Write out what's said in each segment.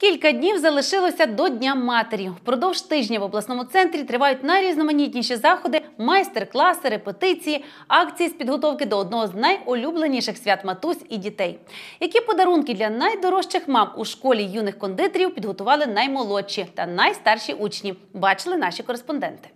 Кілька днів залишилося до Дня матері. Впродовж тижня в обласному центрі тривають найрізноманітніші заходи, майстер-класи, репетиції, акції з підготовки до одного з найулюбленіших свят матусь і дітей. Які подарунки для найдорожчих мам у школі юних кондитерів підготували наймолодші та найстарші учні? Бачили наші кореспонденти.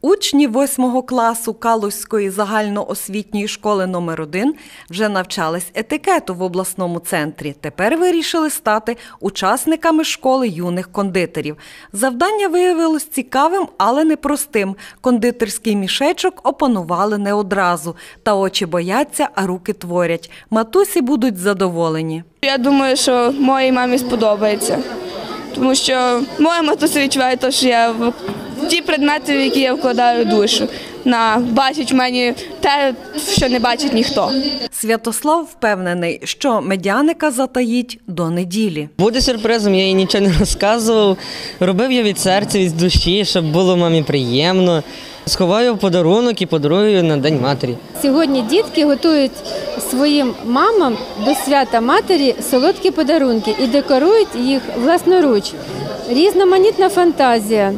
Учні 8 класу Калузької загальноосвітньої школи номер 1 вже навчались етикету в обласному центрі. Тепер вирішили стати учасниками школи юних кондитерів. Завдання виявилось цікавим, але непростим. Кондитерський мішечок опанували не одразу. Та очі бояться, а руки творять. Матусі будуть задоволені. Я думаю, що моїй мамі сподобається, тому що моя матуся відчуває те, що я ті предмети, в які я вкладаю душу. На бачить в мені те, що не бачить ніхто. Святослав впевнений, що медяника затаїть до неділі. Буде сюрпризом, я їй нічого не розказував. Робив я від серця, від душі, щоб було мамі приємно. Сховаю подарунок і подарую на День матері. Сьогодні дітки готують своїм мамам до свята матері солодкі подарунки і декорують їх власноруч. Різноманітна фантазія.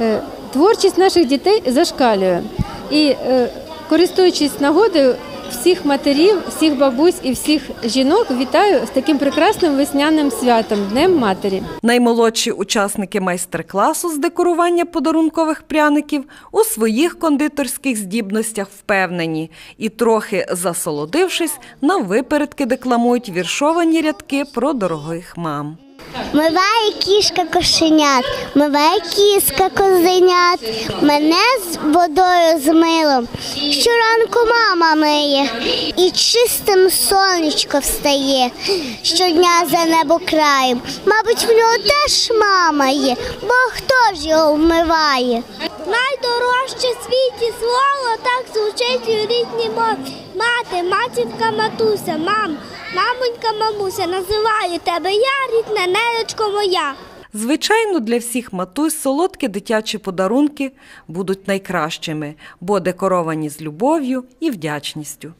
Е, Творчість наших дітей зашкалює. І е, користуючись нагодою, всіх матерів, всіх бабусь і всіх жінок вітаю з таким прекрасним весняним святом Днем Матері. Наймолодші учасники майстер-класу з декорування подарункових пряників у своїх кондитерських здібностях впевнені і, трохи засолодившись, на випередки декламують віршовані рядки про дорогих мам. Миває кішка кошенят, миває кіска козенят, мене з водою з милом. Щоранку мама миє, і чистим сонечко встає. Щодня за небо краєм. Мабуть, в нього теж мама є, бо хто ж його вмиває? Найдорожче світі слово звучить у. Мати, матінка, матуся, мам, мамонька, мамуся, називаю тебе я, рідна нелечко моя. Звичайно, для всіх матусь солодкі дитячі подарунки будуть найкращими, бо декоровані з любов'ю і вдячністю.